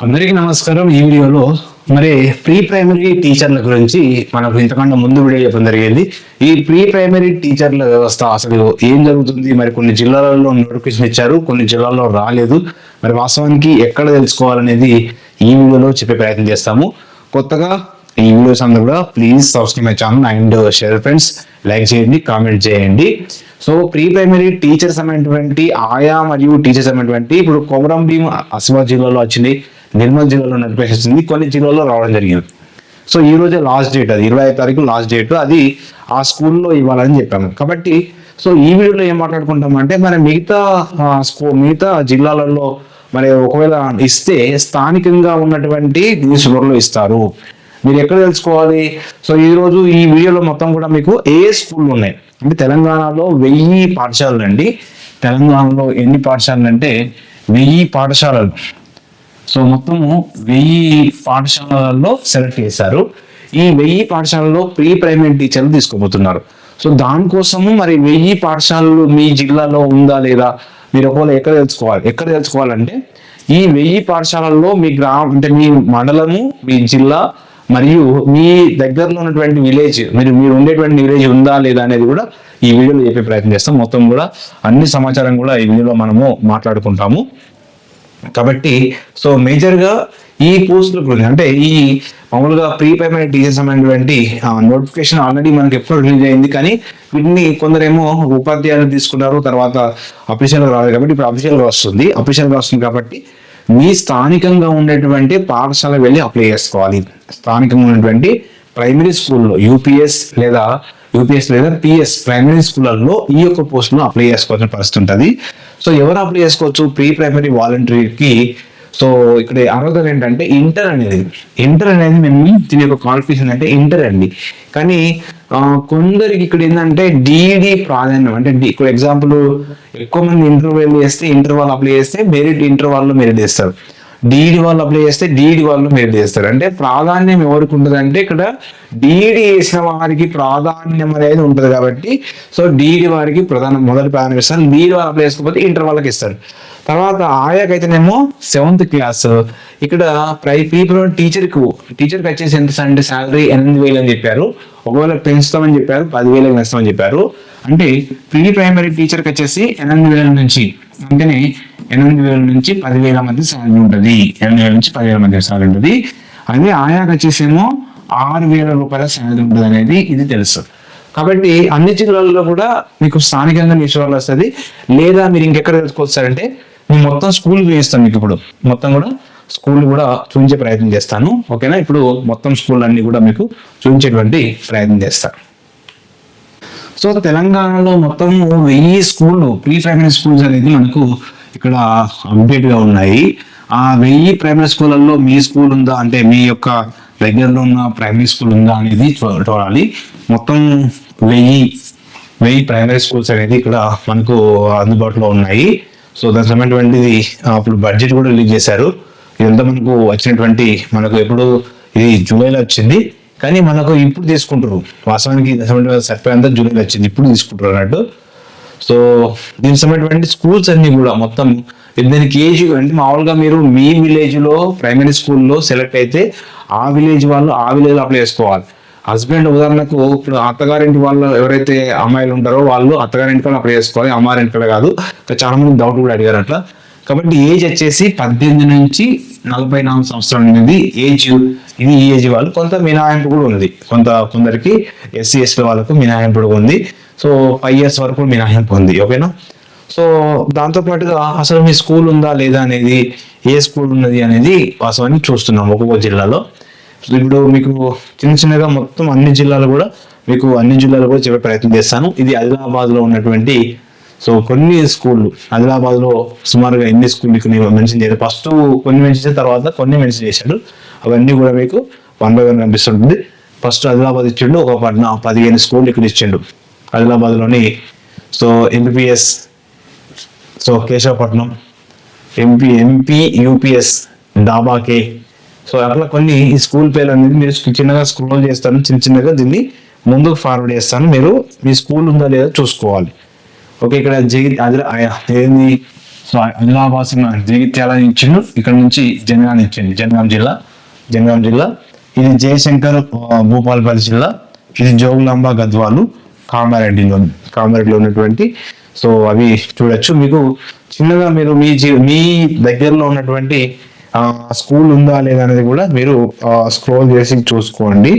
అందరికీ నమస్కారం. ఈ వీడియోలో మరి ప్రీ ప్రైమరీ టీచర్ల గురించి మనకు ఇంతకంటే ముందు వీడియో చెప్పడం జరిగింది. ఈ ప్రీ ప్రైమరీ టీచర్ల వ్యవస్థ అసలు ఏం జరుగుతుంది? మరి కొన్ని జిల్లాలలో నోటిఫికేషన్ ఇచ్చారు కొన్ని జిల్లాల్లో రాలేదు. మరి వాస్తవానికి ఎక్కడ తెలుసుకోవాలనేది ఈ వీడియోలో చెప్పే ప్రయత్నం చేస్తాము. కొత్తగా ఈ వీడియోస్ అందరూ కూడా please subscribe my channel and share friends like చేయండి కామెంట్ చేయండి. సో ప్రీ ప్రైమరీ టీచర్స్ అనేటువంటి ఆయా మరియు టీచర్స్ అనేటువంటి ఇప్పుడు కొమరం భీం ఆసిఫాబాద్ జిల్లాలో వచ్చింది. నిర్మల్ జిల్లాలో నడిపేసేసింది కొన్ని జిల్లాల్లో రావడం జరిగింది. సో ఈ రోజే లాస్ట్ డేట్ అది. ఇరవై ఐదు తారీఖు లాస్ట్ డేట్ అది ఆ స్కూల్లో ఇవ్వాలని చెప్పాము. కాబట్టి సో ఈ వీడియోలో ఏం మాట్లాడుకుంటాం అంటే మరి మిగతా ఆ, స్కూ మిగతా జిల్లాలలో మరి ఒకవేళ ఇస్తే స్థానికంగా ఉన్నటువంటి న్యూస్ పేపర్లో ఇస్తారు. మీరు ఎక్కడ తెలుసుకోవాలి? సో ఈ రోజు ఈ వీడియోలో మొత్తం కూడా మీకు ఏ స్కూళ్ళు ఉన్నాయి? అంటే తెలంగాణలో వెయ్యి పాఠశాలలు అండి. తెలంగాణలో ఎన్ని పాఠశాలలు అంటే వెయ్యి పాఠశాలలు. సో మొత్తము వెయ్యి పాఠశాలల్లో సెలెక్ట్ చేశారు. ఈ వెయ్యి పాఠశాలలో ప్రీ ప్రైమరీ టీచర్లు తీసుకోబోతున్నారు. సో దానికోసము మరి వెయ్యి పాఠశాలలు మీ జిల్లాలో ఉందా లేదా మీరు ఒకవేళ ఎక్కడ తెలుసుకోవాలి ఎక్కడ తెలుసుకోవాలంటే ఈ వెయ్యి పాఠశాలల్లో మీ గ్రామం అంటే మీ మండలము మీ జిల్లా మరియు మీ దగ్గరలో ఉన్నటువంటి విలేజ్ మీరు మీరు ఉండేటువంటి విలేజ్ ఉందా లేదా అనేది కూడా ఈ వీడియోలో చెప్పే ప్రయత్నం చేస్తాం. మొత్తం కూడా అన్ని సమాచారం కూడా ఈ వీడియోలో మనము మాట్లాడుకుంటాము. కాబట్టి సో మేజర్గా ఈ పోస్టుల గురించి అంటే ఈ మామూలుగా ప్రీ పేమెంట్ టీచర్స్ అనేటువంటి నోటిఫికేషన్ ఆల్రెడీ మనకి ఎప్పుడు రిలీజ్ అయింది. కానీ వీటిని కొందరేమో ఉపాధ్యాయులు తీసుకున్నారు తర్వాత అఫీషియల్గా రాలేదు కాబట్టి ఇప్పుడు అఫీషియల్గా వస్తుంది. అఫీషియల్గా వస్తుంది కాబట్టి మీ స్థానికంగా ఉండేటువంటి పాఠశాల వెళ్ళి అప్లై చేసుకోవాలి. స్థానికంగా ఉన్నటువంటి ప్రైమరీ స్కూల్లో యూపీఎస్ లేదా యూపీఎస్ లేదా పిఎస్ ప్రైమరీ స్కూళ్ళల్లో ఈ యొక్క పోస్టులో అప్లై చేసుకోవాల్సిన పరిస్థితి ఉంటుంది. సో ఎవరు అప్లై చేసుకోవచ్చు? ప్రీ ప్రైమరీ వాలంటీర్కి సో ఇక్కడ అర్హతలు ఏంటంటే ఇంటర్ అనేది. ఇంటర్ అనేది మేము దీని యొక్క క్వాలిఫికేషన్ అంటే ఇంటర్ అండి. కానీ కొందరికి ఇక్కడ ఏంటంటే డిఈడి ప్రాధాన్యం. అంటే ఇక్కడ ఎగ్జాంపుల్ ఎక్కువ మంది ఇంటర్వ్యూ చేస్తే ఇంటర్ వాళ్ళు అప్లై చేస్తే మెరిట్ ఇంటర్ వాళ్ళు మెరిట్ చేస్తారు. డిఈడి వాళ్ళు అప్లై చేస్తే డిఈడి వాళ్ళు మెరిట్ చేస్తారు. అంటే ప్రాధాన్యం ఎవరికి ఉంటుంది అంటే ఇక్కడ డిఈడి చేసిన వారికి ప్రాధాన్యం అనేది ఉంటుంది కాబట్టి సో డిఈడి వారికి ప్రధాన మొదటి ప్రాధాన్యం ఇస్తారు. డిఈడి వాళ్ళు అప్లై చేసుకోకపోతే ఇంటర్ వాళ్ళకి ఇస్తారు. తర్వాత ఆయాకైతేనేమో సెవెంత్ క్లాస్. ఇక్కడ ప్రై పీపుల్ టీచర్కు టీచర్కి వచ్చేసి ఎంత అంటే శాలరీ ఎనిమిది వేలు అని చెప్పారు. ఒకవేళ పెంచుతామని చెప్పారు పదివేలకు పెంచుతామని చెప్పారు. అంటే ప్రీ ప్రైమరీ టీచర్కి వచ్చేసి ఎనిమిది వేల నుంచి అంటేనే ఎనిమిది వేల నుంచి పదివేల మధ్య శాలరీ ఉంటుంది. ఎనిమిది వేల నుంచి పదివేల మధ్య శాలరీ ఉంటుంది. అదే ఆయాకి వచ్చేసేమో ఆరు వేల రూపాయల శాలరీ ఉంటుంది అనేది ఇది తెలుసు. కాబట్టి అన్ని జిల్లాల్లో కూడా మీకు స్థానికంగా నిశ్చయాలు వస్తుంది. లేదా మీరు ఇంకెక్కడ తెలుసుకోవచ్చారంటే మేము మొత్తం స్కూల్ చూపిస్తాం మీకు ఇప్పుడు. మొత్తం కూడా స్కూల్ కూడా చూపించే ప్రయత్నం చేస్తాను. ఓకేనా? ఇప్పుడు మొత్తం స్కూల్ అన్ని కూడా మీకు చూపించేటువంటి ప్రయత్నం చేస్తాను సో తెలంగాణలో మొత్తం వెయ్యి స్కూళ్ళు ప్రీ ప్రైమరీ స్కూల్స్ అనేది మనకు ఇక్కడ అప్డేట్గా ఉన్నాయి. ఆ వెయ్యి ప్రైమరీ స్కూళ్ళల్లో మీ స్కూల్ ఉందా? అంటే మీ యొక్క దగ్గరలో ఉన్న ప్రైమరీ స్కూల్ ఉందా అనేది చూడాలి. మొత్తం వెయ్యి వెయ్యి ప్రైమరీ స్కూల్స్ అనేది ఇక్కడ మనకు అందుబాటులో ఉన్నాయి. సో దానికి సంబంధించినటువంటిది అప్పుడు బడ్జెట్ కూడా రిలీజ్ చేశారు. ఇదంతా మనకు వచ్చినటువంటి మనకు ఎప్పుడు ఇది జూలైలో వచ్చింది. కానీ మనకు ఇప్పుడు తీసుకుంటారు వాస్తవానికి సర్పే అంతా జూలైలో వచ్చింది. ఇప్పుడు తీసుకుంటారు అన్నట్టు. సో దీనికి సంబంధించినటువంటి స్కూల్స్ అన్ని కూడా మొత్తం దీనికి ఏజ్ అంటే మామూలుగా మీరు మీ విలేజ్లో ప్రైమరీ స్కూల్లో సెలెక్ట్ అయితే ఆ విలేజ్ వాళ్ళు ఆ విలేజ్ అప్లై చేసుకోవాలి. హస్బెండ్ ఉదాహరణకు ఇప్పుడు అత్తగారింటి వాళ్ళు ఎవరైతే అమ్మాయిలు ఉంటారో వాళ్ళు అత్తగారింటి వాళ్ళు అప్లై చేసుకోవాలి అమ్మారింటి కాదు. చాలా మంది డౌట్ కూడా అడిగారు అట్లా. కాబట్టి ఏజ్ వచ్చేసి పద్దెనిమిది నుంచి నలభై నాలుగు సంవత్సరాలు అనేది ఏజ్ ఇది ఈ ఏజ్ వాళ్ళు కొంత మినహాయింపు కూడా ఉంది. కొంత కొందరికి ఎస్సీ ఎస్టీ వాళ్ళకు మినహాయింపు కూడా ఉంది. సో ఫైవ్ ఇయర్స్ వరకు మినహాయింపు ఉంది. ఓకేనా సో దాంతో పాటుగా అసలు మీ స్కూల్ ఉందా లేదా అనేది ఏ స్కూల్ ఉన్నది అనేది వాస్తవాన్ని చూస్తున్నాం ఒక్కొక్క జిల్లాలో. ఇప్పుడు మీకు చిన్న చిన్నగా మొత్తం అన్ని జిల్లాలు కూడా మీకు అన్ని జిల్లాలు కూడా చెప్పే ప్రయత్నం చేస్తాను. ఇది ఆదిలాబాద్లో ఉన్నటువంటి సో కొన్ని స్కూళ్ళు ఆదిలాబాద్లో సుమారుగా ఎన్ని స్కూల్ ఇక్కడ మెన్షన్ చేయలేదు ఫస్ట్ కొన్ని మెన్షన్ చేసిన తర్వాత కొన్ని మెన్షన్ చేశాడు. అవన్నీ కూడా మీకు వన్ బై వన్ కనిపిస్తుంటుంది. ఫస్ట్ ఆదిలాబాద్ ఇచ్చిండు ఒక పద్నా పదిహేను స్కూల్ ఇక్కడ ఇచ్చిండు ఆదిలాబాద్లోని so MPS so Keshavapatnam MP MP UPS దాబాకే so అట్లా కొన్ని ఈ స్కూల్ పేర్లు అనేది మీరు చిన్నగా స్క్రోల్ చేస్తాను చిన్న చిన్నగా దీన్ని ముందుకు ఫార్వర్డ్ చేస్తాను. మీరు మీ స్కూల్ ఉందా లేదా చూసుకోవాలి. ఓకే ఇక్కడ జగిత్ అది ఏంది? సో ఆదిలాబాద్ జగిత్యాల ఇచ్చిండు ఇక్కడ నుంచి జనగాం ఇచ్చింది జనగాం జిల్లా. జనగాం జిల్లా. ఇది జయశంకర్ ఆ, భూపాలపల్లి జిల్లా. ఇది జోగులాంబ గద్వాలు కామారెడ్డిలో కామారెడ్డిలో ఉన్నటువంటి సో అవి చూడొచ్చు. మీకు చిన్నగా మీరు మీ జీ మీ దగ్గరలో ఉన్నటువంటి స్కూల్ ఉందా లేదా అనేది కూడా మీరు స్క్రోల్ చేసి చూసుకోండి.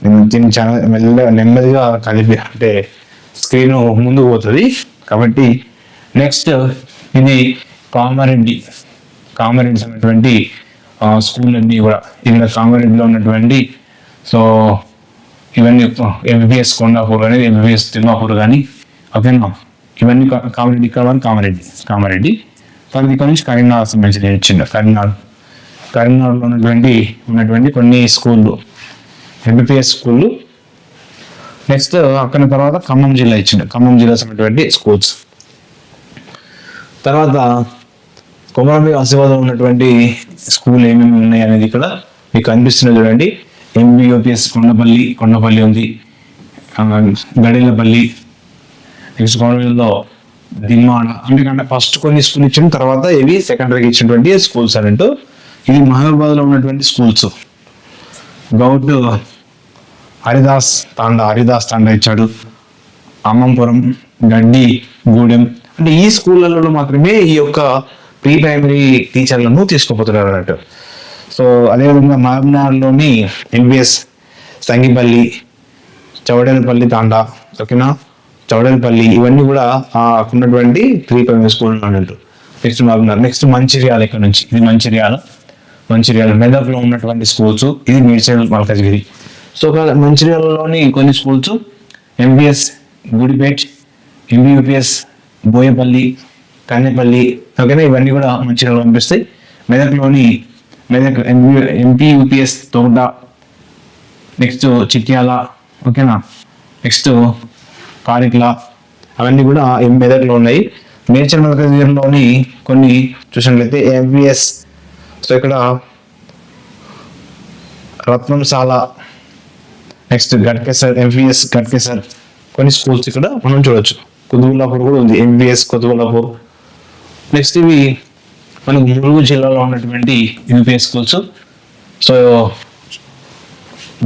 నేను దీన్ని చాలా మెల్లగా నెమ్మదిగా కలిపి అంటే స్క్రీన్ ముందుకు పోతుంది. కాబట్టి నెక్స్ట్ ఇది కామారెడ్డి. కామారెడ్డి అనేటువంటి స్కూల్ అన్ని కూడా ఇక్కడ కామారెడ్డిలో ఉన్నటువంటి సో ఇవన్నీ ఎంబీబీఎస్ కొండాపూర్ కానీ ఎంబీబీఎస్ తిమ్మాపూర్ కానీ ఓకేనా ఇవన్నీ కామారెడ్డి ఇక్కడ కామారెడ్డి కామారెడ్డి. తర్వాత ఇక్కడ నుంచి కరీంనగర్ సంబంధించిన ఇచ్చిండు కరీంనగర్. కరీంనగర్లో ఉన్నటువంటి ఉన్నటువంటి కొన్ని స్కూళ్ళు ఎంబీబీఎస్ స్కూళ్ళు నెక్స్ట్ అక్కడ తర్వాత ఖమ్మం జిల్లా ఇచ్చిండు. ఖమ్మం జిల్లా ఉన్నటువంటి స్కూల్స్. తర్వాత కొమరంబి ఆశీర్వాదం ఉన్నటువంటి స్కూల్ ఏమేమి ఉన్నాయి అనేది ఇక్కడ మీకు కనిపిస్తున్నది చూడండి. ఎంబీఓపిఎస్ కొండపల్లి కొండపల్లి ఉంది. గడేలపల్లి నెక్స్ట్ కొమరంబిలో దిమ్మాడ. అంటే ఫస్ట్ కొన్ని స్కూల్ ఇచ్చిన తర్వాత ఇవి సెకండరీకి ఇచ్చినటువంటి స్కూల్స్ అన్నట్టు. ఇది మహబూబాద్లో ఉన్నటువంటి స్కూల్స్ గౌట్ హరిదాస్ తాండా హరిదాస్ తాండా ఇచ్చాడు. అమ్మంపురం గడ్డి గూడెం. అంటే ఈ స్కూళ్ళలో మాత్రమే ఈ యొక్క ప్రీ ప్రైమరీ టీచర్లను తీసుకుపోతున్నారు అన్నట్టు సో అదేవిధంగా మహబూబ్నగర్లోని ఎంబీఎస్ సంగిపల్లి చౌడేలపల్లి తాండా ఓకేనా? చౌడేలపల్లి ఇవన్నీ కూడా ఉన్నటువంటి ప్రీ ప్రైమరీ స్కూల్ అన్నట్టు నెక్స్ట్ మహబూబ్నగర్ నెక్స్ట్ మంచిర్యాల ఇక్కడ నుంచి. ఇది మంచిర్యాల. మంచిర్యాల మెదక్లో ఉన్నటువంటి స్కూల్స్. ఇది మేడ్చల్ మల్కజ్గిరి. సో ఒక మంచిర్యాలలోని కొన్ని schools MBS Gudipet MBUPS Boyapalli Kanepalli ఓకేనా ఇవన్నీ కూడా మంచిర్యాలలో పంపిస్తాయి మెదక్లోని Medak MP MPUPS Thota next Chityala ఓకేనా? నెక్స్ట్ కారిక్ల అవన్నీ కూడా మెదక్లో ఉన్నాయి. మేడ్చల్ మల్కజ్గిరిలోని కొన్ని చూసినట్లయితే ఎంబీఎస్ సో ఇక్కడ రత్నంశాల నెక్స్ట్ గట్కేసర్ ఎంవిఎస్ గట్కేసర్ కొన్ని స్కూల్స్ ఇక్కడ మనం చూడొచ్చు. కుతుబుల్లాపూర్ కూడా ఉంది. ఎంవిఎస్ కుతుబుల్లాపూర్ నెక్స్ట్ ఇవి మనకు ములుగు జిల్లాలో ఉన్నటువంటి UPS schools so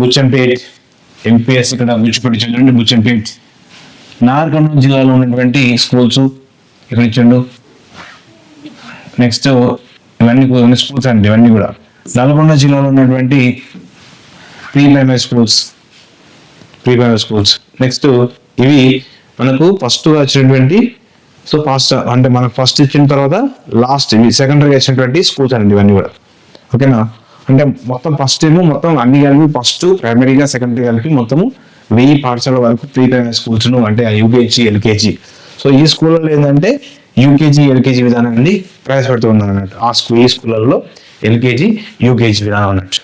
Buchampet MPS ఇక్కడ బుచ్చిపేట చూడండి బుచ్చంపేట్. నాగర్కర్నూలు జిల్లాలో ఉన్నటువంటి స్కూల్స్ ఇక్కడ ఇచ్చిండు. నెక్స్ట్ ఇవన్నీ స్కూల్స్ అండి ఇవన్నీ కూడా. నల్గొండ జిల్లాలో ఉన్నటువంటి pre primary schools pre primary schools next ఇవి మనకు ఫస్ట్ వచ్చినటువంటి సో ఫస్ట్ అంటే మనకు ఫస్ట్ ఇచ్చిన తర్వాత లాస్ట్ ఇవి సెకండరీ వచ్చినటువంటి స్కూల్స్ అండి ఇవన్నీ కూడా. ఓకేనా అంటే మొత్తం ఫస్ట్ ఏమో మొత్తం అన్ని కలిపి ఫస్ట్ ప్రైమరీగా సెకండరీ కలిపి మొత్తము వెయ్యి పాఠశాల వరకు ప్రీ ప్రైమరీ స్కూల్స్ అంటే యూకేజీ ఎల్కేజీ సో ఈ స్కూల్లో ఏంటంటే యూకేజీ ఎల్కేజీ విధానాన్ని ప్రవేశపెడుతూ ఉన్నారు అన్నట్టు. ఆ స్కూల్ ఈ స్కూళ్ళల్లో ఎల్కేజీ యూకేజీ విధానం అన్నట్టు.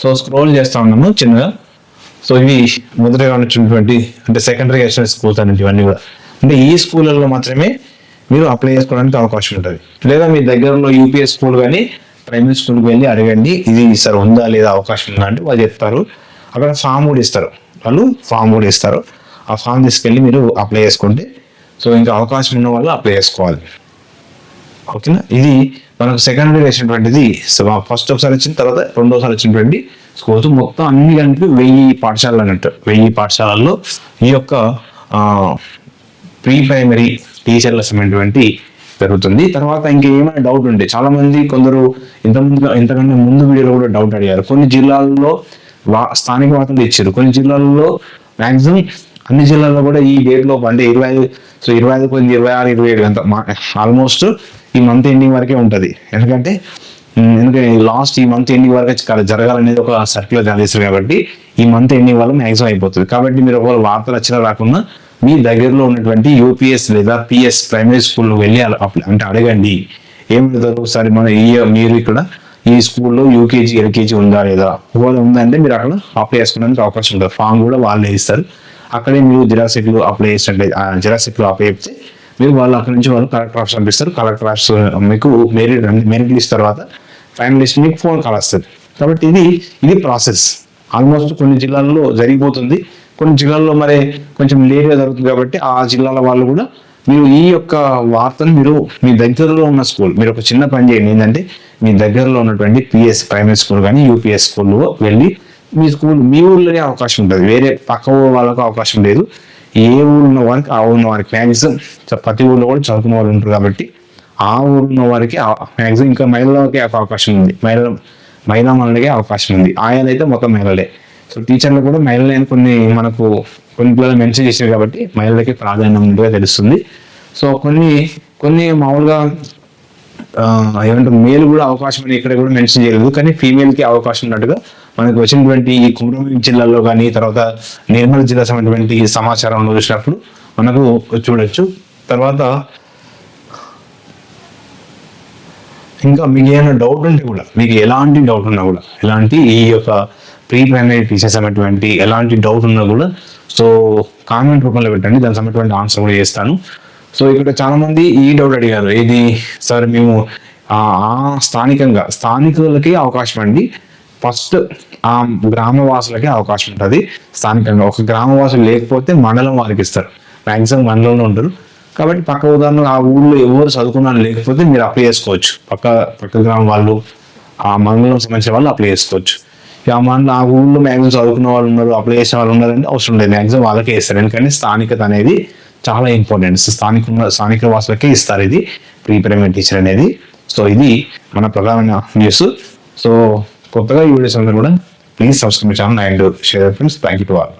సో స్క్రోల్ చేస్తా ఉన్నాము చిన్నగా. సో ఇవి మొదటగా ఉన్నటువంటి అంటే సెకండరీ వచ్చిన స్కూల్స్ అనేవి ఇవన్నీ కూడా. అంటే ఈ స్కూళ్ళల్లో మాత్రమే మీరు అప్లై చేసుకోవడానికి అవకాశం ఉంటుంది. లేదా మీ దగ్గరలో యూపీఎస్ స్కూల్ కానీ ప్రైమరీ స్కూల్కి వెళ్ళి అడగండి ఇది సార్ ఉందా లేదా అవకాశం ఉందా అంటే వాళ్ళు చెప్తారు. అక్కడ ఫామ్ కూడా ఇస్తారు. వాళ్ళు ఫామ్ కూడా ఇస్తారు. ఆ ఫామ్ తీసుకెళ్ళి మీరు అప్లై చేసుకుంటే సో ఇంకా అవకాశం ఉన్న వాళ్ళు అప్లై చేసుకోవాలి. ఓకేనా? ఇది మనకు సెకండరీ వేసినటువంటిది ఫస్ట్ ఒకసారి వచ్చిన తర్వాత రెండోసారి వచ్చినటువంటి స్కూల్స్ మొత్తం అన్ని కలిపి వెయ్యి పాఠశాలలు అన్నట్టు. వెయ్యి పాఠశాలల్లో ఈ యొక్క ప్రీ ప్రైమరీ టీచర్ల అనేటువంటి పెరుగుతుంది. తర్వాత ఇంకేమైనా డౌట్ ఉంటే చాలా మంది కొందరు ఇంతకుముందు ఇంతకంటే ముందు వీడియోలో కూడా డౌట్ అడిగారు. కొన్ని జిల్లాల్లో వా స్థానిక వార్తలు ఇచ్చారు. కొన్ని జిల్లాల్లో మాక్సిమం అన్ని జిల్లాల్లో కూడా ఈ డేట్ లోపు అంటే ఇరవై ఐదు సో ఇరవై ఐదు కొంచెం ఇరవై ఆరు ఇరవై ఏడు అంత ఆల్మోస్ట్ ఈ మంత్ ఎండింగ్ వరకే ఉంటుంది. ఎందుకంటే ఎందుకంటే లాస్ట్ ఈ మంత్ ఎండింగ్ వరకు జరగాలనేది ఒక సర్క్యులర్ జారీ చేస్తారు కాబట్టి ఈ మంత్ ఎండింగ్ వల్ల మ్యాక్సిమం అయిపోతుంది. కాబట్టి మీరు ఒకవేళ వార్తలు వచ్చినా రాకుండా మీ దగ్గరలో ఉన్నటువంటి యూపీఎస్ లేదా పిఎస్ ప్రైమరీ స్కూల్ వెళ్ళి అంటే అడగండి. ఏమవుతారు సరే మన ఈ మీరు ఇక్కడ ఈ స్కూల్లో యూకేజీ ఎల్కేజీ ఉందా లేదా? ఒకవేళ ఉందంటే మీరు అక్కడ అప్లై చేసుకోవడానికి అవకాశం ఉంటుంది. ఫామ్ కూడా వాళ్ళే ఇస్తారు. అక్కడే మీరు జిరాసిక్లు అప్లై చేసినట్లయితే జిరాసిక్లు అప్లై చేస్తే మీరు వాళ్ళు అక్కడ నుంచి వాళ్ళు కలెక్టర్ ఆఫీస్ పంపిస్తారు. కలెక్టర్ ఆఫీస్ మీకు మెరిట్ మెరిట్ లిస్ట్ తర్వాత ఫైనల్ మీకు ఫోన్ కాల్ వస్తుంది. కాబట్టి ఇది ఇది ప్రాసెస్ ఆల్మోస్ట్ కొన్ని జిల్లాల్లో జరిగిపోతుంది. కొన్ని జిల్లాల్లో మరి కొంచెం లేట్గా జరుగుతుంది కాబట్టి ఆ జిల్లాల వాళ్ళు కూడా మీరు ఈ యొక్క వార్తను మీరు మీ దగ్గరలో ఉన్న స్కూల్ మీరు ఒక చిన్న పని చేయండి. ఏంటంటే మీ దగ్గరలో ఉన్నటువంటి పిఎస్ ప్రైమరీ స్కూల్ కానీ యూపీఎస్ స్కూల్లో వెళ్ళి మీ స్కూల్ మీ ఊళ్ళోనే అవకాశం ఉంటుంది. వేరే పక్క ఊరు వాళ్ళకు అవకాశం లేదు. ఏ ఊరు ఉన్న వారికి ఆ ఊరు ఉన్న వారికి మ్యాక్సిమం ప్రతి ఊళ్ళో కూడా చదువుకున్న వాళ్ళు ఉంటారు కాబట్టి ఆ ఊరు ఉన్న వారికి మ్యాక్సిమం ఇంకా మహిళలకి అవకాశం ఉంది. మహిళ మహిళా మనులకే అవకాశం ఉంది. ఆయన అయితే మొత్తం మహిళలే సో టీచర్లు కూడా మహిళలే కొన్ని మనకు కొన్ని పిల్లలు మెన్షన్ చేశారు కాబట్టి మహిళలకి ప్రాధాన్యం ఉందిగా తెలుస్తుంది. సో కొన్ని కొన్ని మామూలుగా ఏమంటే ఏమంటారు మేల్ కూడా అవకాశం అని ఇక్కడ కూడా మెన్షన్ చేయలేదు. కానీ ఫీమేల్కి అవకాశం ఉన్నట్టుగా మనకు వచ్చినటువంటి ఈ కుమరం జిల్లాలో కానీ తర్వాత నిర్మల్ జిల్లా సంబంధించినటువంటి సమాచారంలో చూసినప్పుడు మనకు చూడొచ్చు. తర్వాత ఇంకా మీకు ఏమైనా డౌట్ ఉంటే కూడా మీకు ఎలాంటి డౌట్ ఉన్నా కూడా ఎలాంటి ఈ యొక్క ప్రీ ప్రైమరీ టీచర్స్ అనేటువంటి ఎలాంటి డౌట్ ఉన్నా కూడా సో కామెంట్ రూపంలో పెట్టండి దానికి సంబంధించిన ఆన్సర్ కూడా చేస్తాను. సో ఇక్కడ చాలా మంది ఈ డౌట్ అడిగారు ఇది సార్ మేము ఆ స్థానికంగా స్థానికులకి అవకాశం అండి. ఫస్ట్ ఆ గ్రామవాసులకి అవకాశం ఉంటుంది. స్థానికంగా ఒక గ్రామవాసులు లేకపోతే మండలం వారికి ఇస్తారు. మ్యాక్సిమం మండలంలో ఉంటారు. కాబట్టి పక్క ఉదాహరణ ఆ ఊళ్ళో ఎవరు చదువుకున్నారు లేకపోతే మీరు అప్లై చేసుకోవచ్చు. పక్క పక్క గ్రామం వాళ్ళు ఆ మండలం సంబంధించిన వాళ్ళు అప్లై చేసుకోవచ్చు. ఇక ఆ మండలం ఆ ఊళ్ళో మ్యాక్సిమం చదువుకున్న వాళ్ళు ఉన్నారు అప్లై చేసిన వాళ్ళు ఉన్నారంటే అవసరం లేదు. మ్యాక్సిమం వాళ్ళకే ఇస్తారు. ఎందుకంటే స్థానికత అనేది చాలా ఇంపార్టెంట్ స్థానిక స్థానిక వాసులకే ఇస్తారు ఇది. ప్రీ ప్రైమరీ టీచర్ అనేది. సో ఇది మన ప్రధానమైన న్యూస్ సో కొత్తగా ఈ వీడియోస్ అందరూ కూడా please subscribe channel and share friends thank you to all